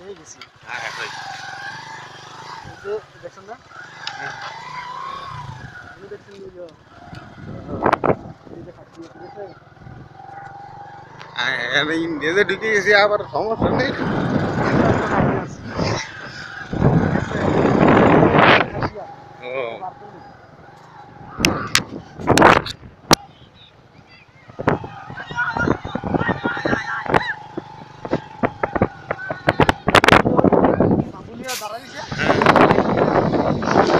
হয়ে গেছি। হ্যাঁ হ্যাঁ যে দেখছেন না? এই দেখছেন এই যে এই যে ফাঁকি ঠিক আছে? আমি ইন্ডিয়াতে ঢুকে গেছি আবার সমস্যা নেই। ও। あっ。